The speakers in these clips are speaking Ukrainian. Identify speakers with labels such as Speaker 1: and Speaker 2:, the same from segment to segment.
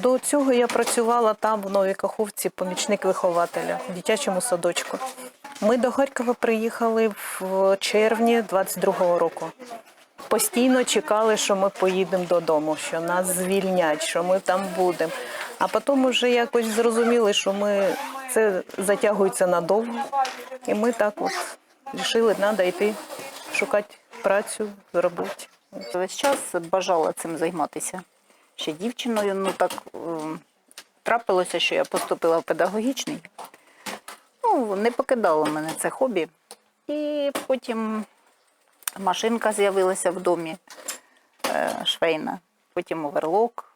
Speaker 1: до цього я працювала там, в Новій Каховці, помічник вихователя в дитячому садочку. Ми до Харкова приїхали в червні 22-го року. Постійно чекали, що ми поїдемо додому, що нас звільнять, що ми там будемо. А потім вже якось зрозуміли, що ми це затягується надовго. І ми так от вирішили, треба йти шукати працю, робити.
Speaker 2: Весь час бажала цим займатися. Ще дівчиною, ну так ем, трапилося, що я поступила в педагогічний. Ну, не покидало мене це хобі. І потім машинка з'явилася в домі е, швейна, потім оверлок,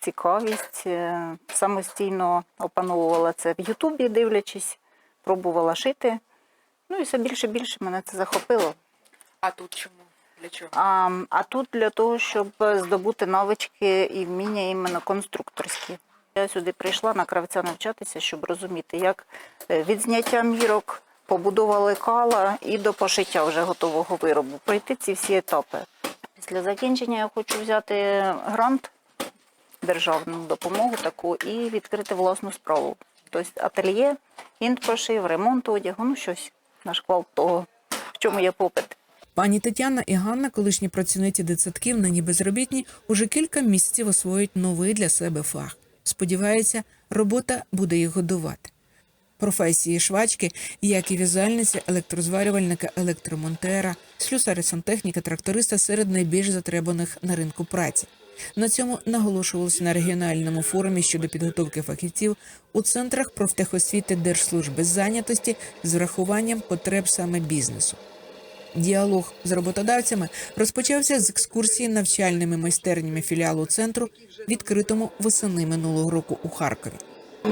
Speaker 2: цікавість. е, Самостійно опановувала це в Ютубі, дивлячись, пробувала шити. Ну і все більше і більше мене це захопило.
Speaker 3: А тут чому? Для чого?
Speaker 2: А, а тут для того, щоб здобути навички і вміння іменно конструкторські. Я сюди прийшла на кравця навчатися, щоб розуміти, як е, від зняття мірок, побудова лекала і до пошиття вже готового виробу. Пройти ці всі етапи. Після закінчення я хочу взяти грант, державну допомогу таку і відкрити власну справу. Тобто ательє, інтпошив, ремонт одягу, ну щось на шквал того, в чому є попит.
Speaker 4: Пані Тетяна і Ганна, колишні працівниці дитсадків, нині безробітні, уже кілька місяців освоюють новий для себе фах. Сподіваються, робота буде їх годувати. Професії швачки, як і в'язальниці, електрозварювальника, електромонтера, слюсари сантехніка, тракториста серед найбільш затребуваних на ринку праці. На цьому наголошувалося на регіональному форумі щодо підготовки фахівців у центрах профтехосвіти Держслужби зайнятості з врахуванням потреб саме бізнесу. Діалог з роботодавцями розпочався з екскурсії навчальними майстернями філіалу центру, відкритому восени минулого року у Харкові.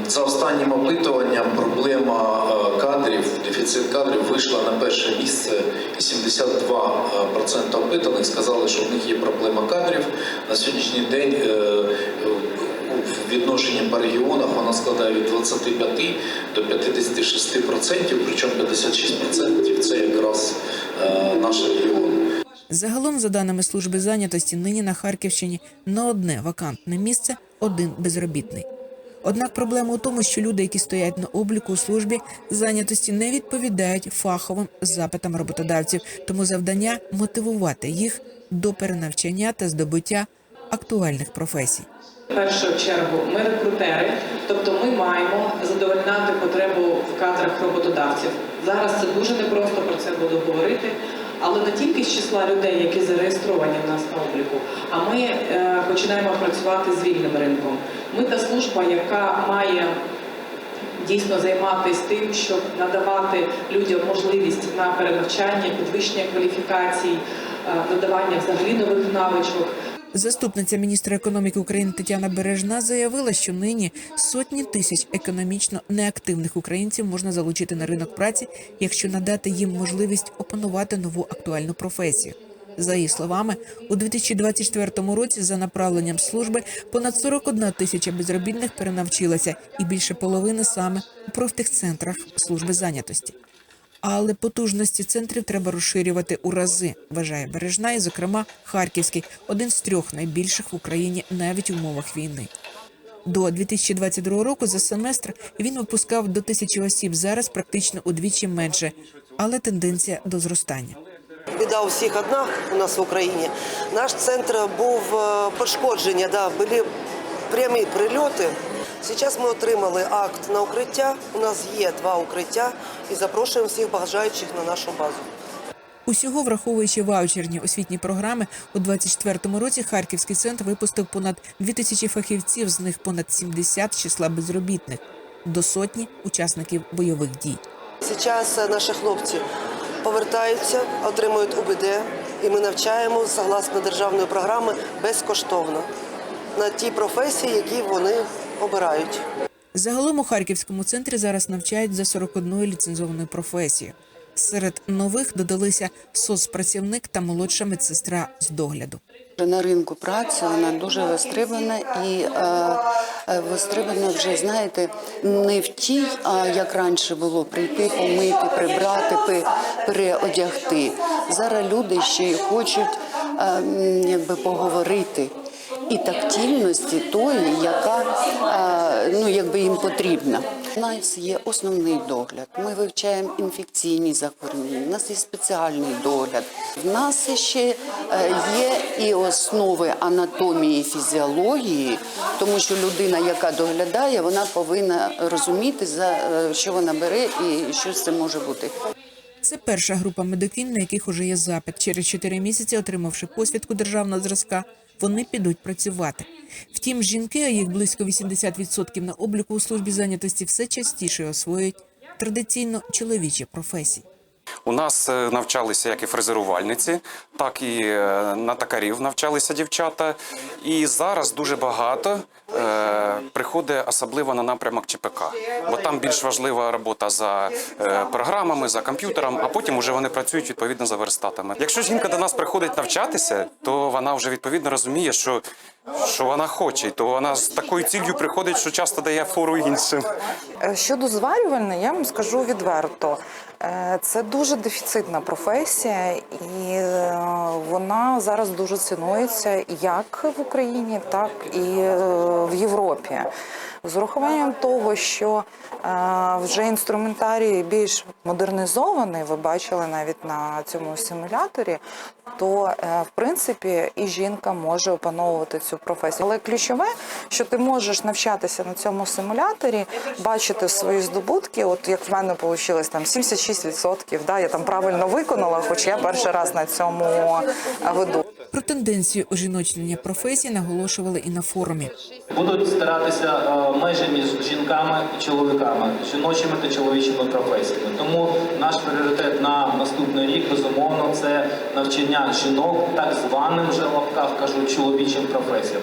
Speaker 5: За останнім опитуванням проблема е, кадрів, дефіцит кадрів вийшла на перше місце. І 72% опитаних сказали, що в них є проблема кадрів. На сьогоднішній день е, відношенні по регіонах вона складає від 25 до 56%, причому 56% це якраз наш регіон.
Speaker 4: Загалом, за даними служби зайнятості, нині на Харківщині на одне вакантне місце один безробітний. Однак проблема у тому, що люди, які стоять на обліку у службі зайнятості, не відповідають фаховим запитам роботодавців, тому завдання мотивувати їх до перенавчання та здобуття актуальних професій.
Speaker 6: В першу чергу ми рекрутери, тобто ми маємо задовольняти потребу в кадрах роботодавців. Зараз це дуже непросто про це буду говорити, але не тільки з числа людей, які зареєстровані в нас на обліку, а ми е, починаємо працювати з вільним ринком. Ми та служба, яка має дійсно займатися тим, щоб надавати людям можливість на перенавчання, підвищення кваліфікацій, е, додавання взагалі нових навичок.
Speaker 4: Заступниця міністра економіки України Тетяна Бережна заявила, що нині сотні тисяч економічно неактивних українців можна залучити на ринок праці, якщо надати їм можливість опанувати нову актуальну професію. За її словами, у 2024 році за направленням служби понад 41 тисяча безробітних перенавчилася, і більше половини саме у профтехцентрах служби зайнятості. Але потужності центрів треба розширювати у рази, вважає Бережна, і, зокрема, Харківський один з трьох найбільших в Україні навіть в умовах війни. До 2022 року за семестр він випускав до тисячі осіб. Зараз практично удвічі менше, але тенденція до зростання.
Speaker 7: Біда у всіх одна у нас в Україні. Наш центр був е, пошкодження, да, були прямі прильоти. Зараз ми отримали акт на укриття. У нас є два укриття і запрошуємо всіх бажаючих на нашу базу.
Speaker 4: Усього, враховуючи ваучерні освітні програми, у 2024 році Харківський центр випустив понад 2 тисячі фахівців, з них понад 70 з числа безробітних, до сотні учасників бойових дій.
Speaker 7: Зараз е, наші хлопці повертаються, отримують УБД, і ми навчаємо согласно державної програми безкоштовно на ті професії, які вони обирають.
Speaker 4: Загалом у Харківському центрі зараз навчають за 41 ліцензованою професією. Серед нових додалися соцпрацівник та молодша медсестра з догляду.
Speaker 8: На ринку праці вона дуже востребована і е, е, востребована вже, знаєте, не в тій, а як раніше було прийти, помити, прибрати, пе- переодягти. Зараз люди ще й хочуть е, якби поговорити. і тактильності тої, яка ну, якби їм потрібна. У нас є основний догляд. Ми вивчаємо інфекційні захворювання, у нас є спеціальний догляд. В нас ще е, є і основи анатомії і фізіології, тому що людина, яка доглядає, вона повинна розуміти, за е, що вона бере і що це може бути.
Speaker 4: Це перша група медикинь, на яких уже є запит. Через чотири місяці, отримавши посвідку державного зразка, вони підуть працювати. Втім, жінки, а їх близько 80% на обліку у службі зайнятості, все частіше освоюють традиційно чоловічі професії.
Speaker 9: У нас е, навчалися як і фрезерувальниці, так і е, на токарів навчалися дівчата. І зараз дуже багато е, приходить особливо на напрямок ЧПК, бо там більш важлива робота за е, програмами, за комп'ютером, а потім вже вони працюють відповідно за верстатами. Якщо жінка до нас приходить навчатися, то вона вже відповідно розуміє, що, що вона хоче, то вона з такою ціллю приходить, що часто дає фору іншим.
Speaker 10: Е, Щодо зварювальної, я вам скажу відверто, це дуже дефіцитна професія, і е, вона зараз дуже цінується як в Україні, так і е, в Європі. З урахуванням того, що е, вже інструментарій більш модернізований, ви бачили навіть на цьому симуляторі, то е, в принципі і жінка може опановувати цю професію. Але ключове, що ти можеш навчатися на цьому симуляторі, бачити свої здобутки. От як в мене вийшло там 76%, да, я там правильно виконала, хоч я перший раз на цьому е, веду.
Speaker 4: Про тенденцію ожіночнення професії наголошували і на форумі.
Speaker 11: Будуть старатися е, межі між жінками і чоловіками, жіночими та чоловічими професіями. Тому наш пріоритет на наступний рік, безумовно, це навчання жінок, так званим вже в лапках кажуть, чоловічим професіям.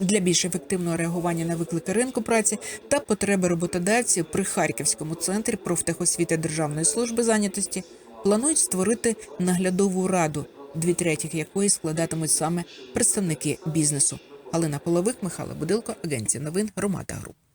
Speaker 4: Для більш ефективного реагування на виклики ринку праці та потреби роботодавців при Харківському центрі профтехосвіти Державної служби зайнятості планують створити наглядову раду, дві третіх якої складатимуть саме представники бізнесу. Галина Половик, Михайло Будилко, агенція новин Громада Груп.